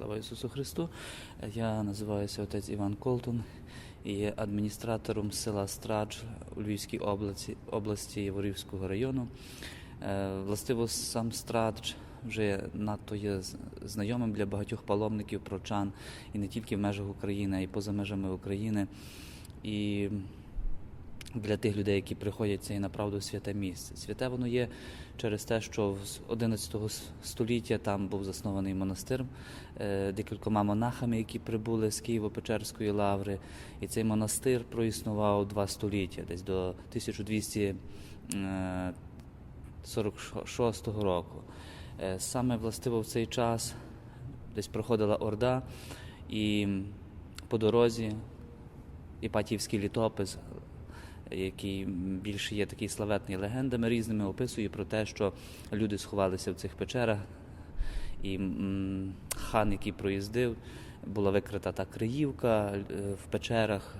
Слава Ісусу Христу. Я називаюся отець Іван Колтун і є адміністратором села Страдж у Львівській області, області Яворівського району. Е, Властиво сам Страдж вже надто є знайомим для багатьох паломників, прочан і не тільки в межах України, а й поза межами України. І для тих людей, які приходять, це і направду святе місце. Святе воно є через те, що з 11 століття там був заснований монастир е, декількома монахами, які прибули з Києво-Печерської лаври. І цей монастир проіснував два століття, десь до 1246 року. Е, Саме властиво в цей час десь проходила Орда, і по дорозі Іпатівський літопис, який більше є такий славетний легендами різними, описує про те, що люди сховалися в цих печерах, і хан, який проїздив, була викрита та криївка е, в печерах,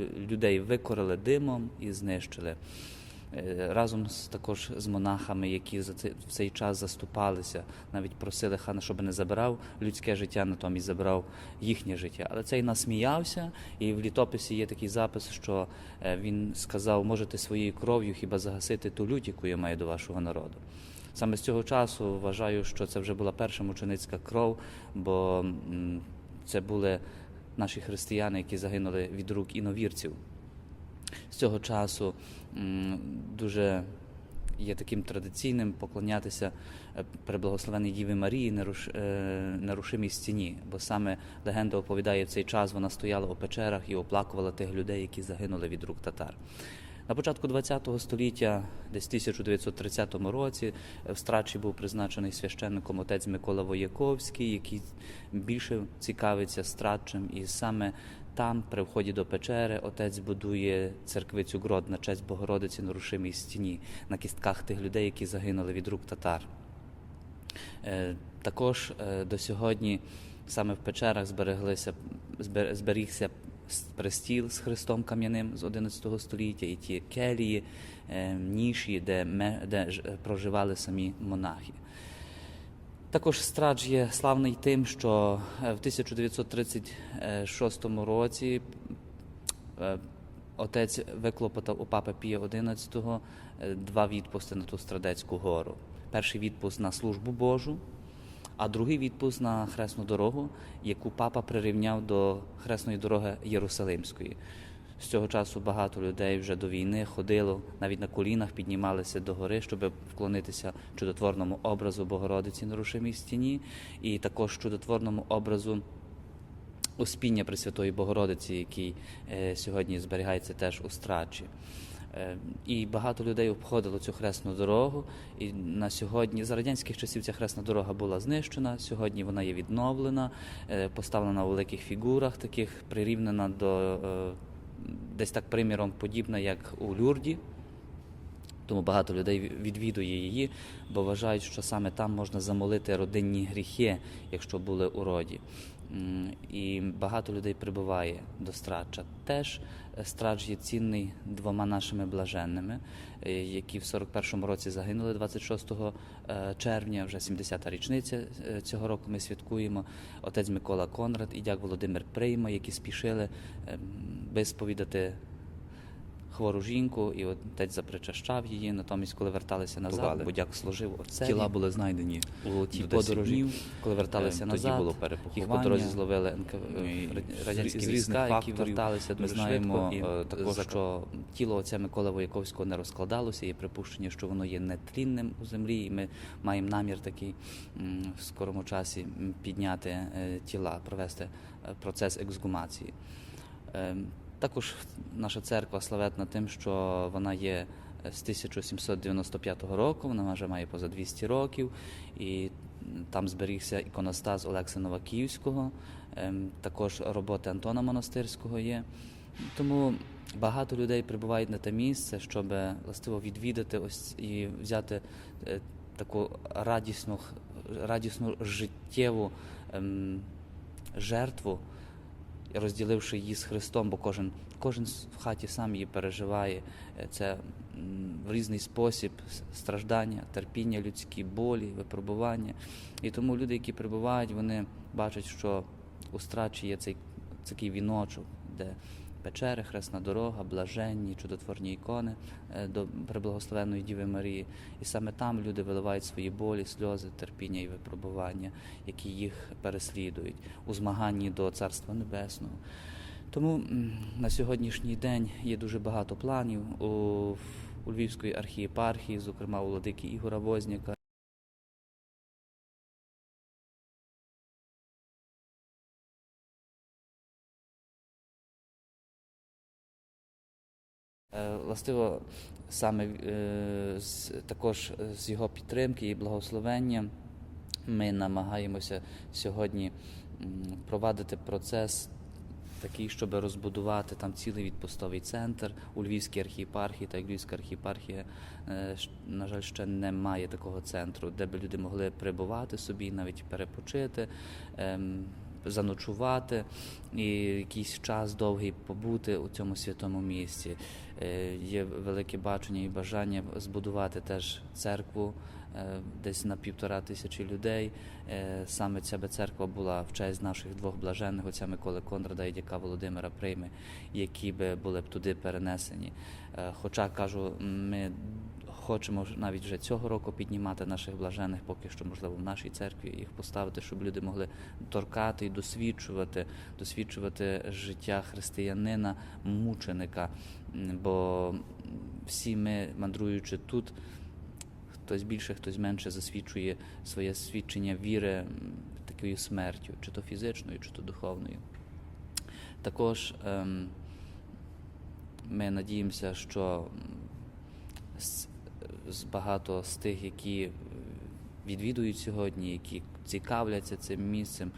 лю- людей викорили димом і знищили. Е, Разом з також з монахами, які за цей, в цей час заступалися, навіть просили хана, щоб не забирав людське життя, натомість забрав їхнє життя. Але цей насміявся, і в літописі є такий запис, що е, він сказав: можете своєю кров'ю хіба загасити ту лють, яку я маю до вашого народу. Саме з цього часу вважаю, що це вже була перша мученицька кров, бо це були наші християни, які загинули від рук іновірців. З цього часу дуже є таким традиційним поклонятися е, преблагословенній Діві Марії неруш, нерушимій стіні, бо саме легенда оповідає в цей час, вона стояла у печерах і оплакувала тих людей, які загинули від рук татар. На початку ХХ століття, десь в 1930 році, в Страчі був призначений священником отець Микола Вояковський, який більше цікавиться Страчем, і саме там, при вході до печери, отець будує церквицю Грод на честь Богородиці на рушимій стіні, на кістках тих людей, які загинули від рук татар. Е, Також е, до сьогодні саме в печерах збереглися, зберігся престіл з Христом кам'яним з 11 століття і ті келії, е, ніші, де, де проживали самі монахи. Також Страдж є славний тим, що е, в 1936 році е, отець виклопотав у папи Пія XI е, два відпусти на ту Страдецьку гору. Перший відпуск на службу Божу, а другий відпуск на хресну дорогу, яку папа прирівняв до хресної дороги Єрусалимської. З цього часу багато людей вже до війни ходило, навіть на колінах піднімалися до гори, щоб вклонитися чудотворному образу Богородиці на рушимій стіні, і також чудотворному образу Успіння Пресвятої Богородиці, який е, сьогодні зберігається теж у страчі. Е, і багато людей обходило цю хресну дорогу. І на сьогодні, за радянських часів, ця хресна дорога була знищена. Сьогодні вона є відновлена, е, поставлена у великих фігурах, таких прирівнена до е, десь так приміром подібна, як у Люрді. Тому багато людей відвідує її, бо вважають, що саме там можна замолити родинні гріхи, якщо були у роді. І багато людей прибуває до Страча. Теж Страч є цінний двома нашими блаженними, е, які в 41-му році загинули 26 е, червня, вже 70-та річниця е, цього року ми святкуємо. Отець Микола Конрад і дяк Володимир Прийма, які спішили висповідати хвору жінку, і отець запричащав її. Натомість, коли верталися назад, Бували. бо дяк служив отцеві. Тіла були знайдені у 10 подорожі, днів. коли верталися Е, назад, Тоді було їх по дорозі зловили НК... Радянські з війська, які верталися ми знаємо, швидко. І е, також, зак- що тіло отця Миколи Вояковського не розкладалося, є припущення, що воно є нетлінним у землі, і ми маємо намір такий в скорому часі підняти е, тіла, провести е, процес ексгумації. Також наша церква славетна тим, що вона є е, з 1795 року, вона вже має поза 200 років, і там зберігся іконостас Олекса Новакіївського, ем, також роботи Антона Монастирського є. Тому багато людей прибувають на те місце, щоб властиво відвідати ось і взяти е, таку радісну, радісну життєву ем, жертву розділивши її з Христом, бо кожен, кожен в хаті сам її переживає. Е, Це в різний спосіб страждання, терпіння, людські болі, випробування. І тому люди, які прибувають, вони бачать, що у страчі є цей такий віночок, де печери, хресна дорога, блаженні, чудотворні ікони е, до преблагословенної Діви Марії. І саме там люди виливають свої болі, сльози, терпіння і випробування, які їх переслідують у змаганні до Царства Небесного. Тому на сьогоднішній день є дуже багато планів у, у Львівської архієпархії, зокрема у владики Ігора Возняка. Властиво, саме е, також з його підтримки і благословення ми намагаємося сьогодні м, впровадити процес такий, щоб розбудувати там цілий відпустовий центр у Львівській архієпархії, та як Львівська архієпархія, е, на жаль, ще не має такого центру, де би люди могли прибувати собі, навіть перепочити. Заночувати і якийсь час довгий побути у цьому святому місці. Е, Є велике бачення і бажання збудувати теж церкву е, десь на півтора тисячі людей. Е, Саме ця би церква була в честь наших двох блаженних, отця Миколи Конрада і дяка Володимира Прийми, які би були б туди перенесені. Хоча кажу, ми хочемо навіть вже цього року піднімати наших блажених, поки що можливо в нашій церкві їх поставити, щоб люди могли торкати і досвідчувати, досвідчувати життя християнина, мученика. Бо всі ми, мандруючи тут, хтось більше, хтось менше засвідчує своє свідчення віри такою смертю, чи то фізичною, чи то духовною. Також ем, ми надіємося, що багато з тих, які відвідують сьогодні, які цікавляться цим місцем,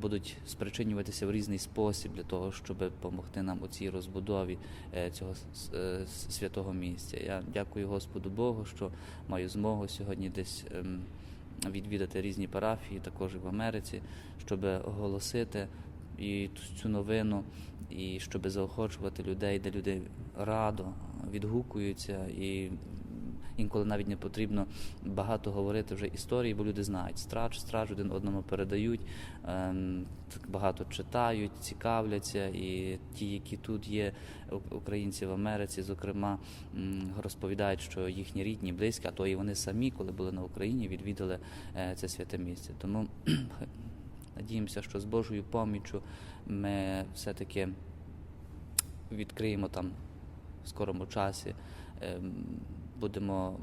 будуть спричинюватися в різний спосіб для того, щоб допомогти нам у цій розбудові е, цього е, святого місця. Я дякую Господу Богу, що маю змогу сьогодні десь ем, відвідати різні парафії, також і в Америці, щоб оголосити і цю новину, і щоб заохочувати людей, де люди радо відгукуються і. Інколи навіть не потрібно багато говорити вже історії, бо люди знають страж, страж один одному передають, ем, багато читають, цікавляться, і ті, які тут є, українці в Америці, зокрема, розповідають, що їхні рідні, близькі, а то і вони самі, коли були на Україні, відвідали е, це святе місце. Тому надіємося, що з Божою поміччю ми все-таки відкриємо там в скорому часі. Ем, Будемо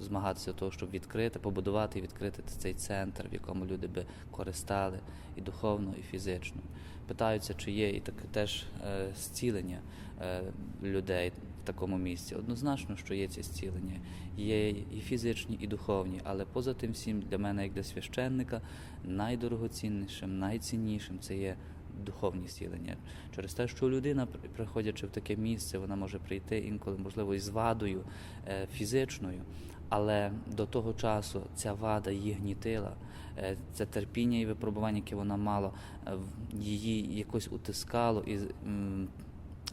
змагатися того, щоб відкрити, побудувати і відкрити цей центр, в якому люди би користали і духовно, і фізично. Питаються, чи є і так теж е, зцілення е, людей в такому місці. Однозначно, що є ці зцілення. Є і фізичні, і духовні, але поза тим всім для мене, як для священника, найдорогоціннішим, найціннішим це є духовні зцілення. Через те, що людина, приходячи в таке місце, вона може прийти інколи, можливо, із вадою е, фізичною, але до того часу ця вада її гнітила, е, це терпіння і випробування, яке вона мала, е, її якось утискало і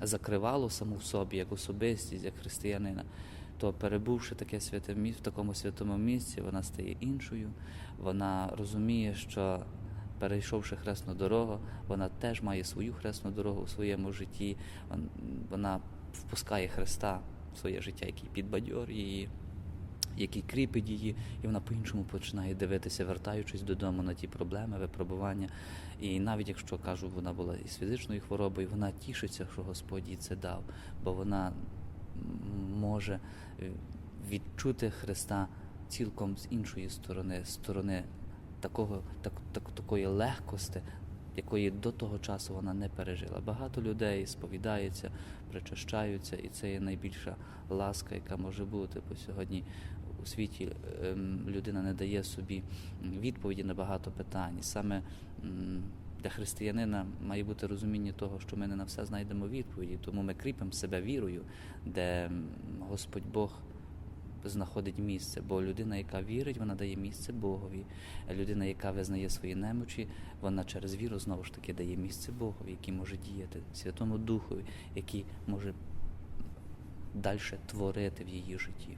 закривало саму в собі як особистість, як християнина. То перебувши таке святе місце, в такому святому місці, вона стає іншою. Вона розуміє, що перейшовши хресну дорогу, вона теж має свою хресну дорогу у своєму житті. Вона впускає Христа в своє життя, який підбадьорює її, який кріпить її, і вона по-іншому починає дивитися, вертаючись додому на ті проблеми, випробування. І навіть якщо кажу, вона була із фізичною хворобою, вона тішиться, що Господь їй це дав, бо вона може е, відчути Христа цілком з іншої сторони, сторони такого, так, так, такої легкості, якої до того часу вона не пережила. Багато людей сповідаються, причащаються, і це є найбільша ласка, яка може бути. Бо сьогодні у світі ем, людина не дає собі відповіді на багато питань. Саме для християнина має бути розуміння того, що ми не на все знайдемо відповіді, тому ми кріпимо себе вірою, де Господь Бог знаходить місце, бо людина, яка вірить, вона дає місце Богові. Людина, яка визнає свої немочі, вона через віру знову ж таки дає місце Богові, який може діяти Святому Духові, який може далі творити в її житті.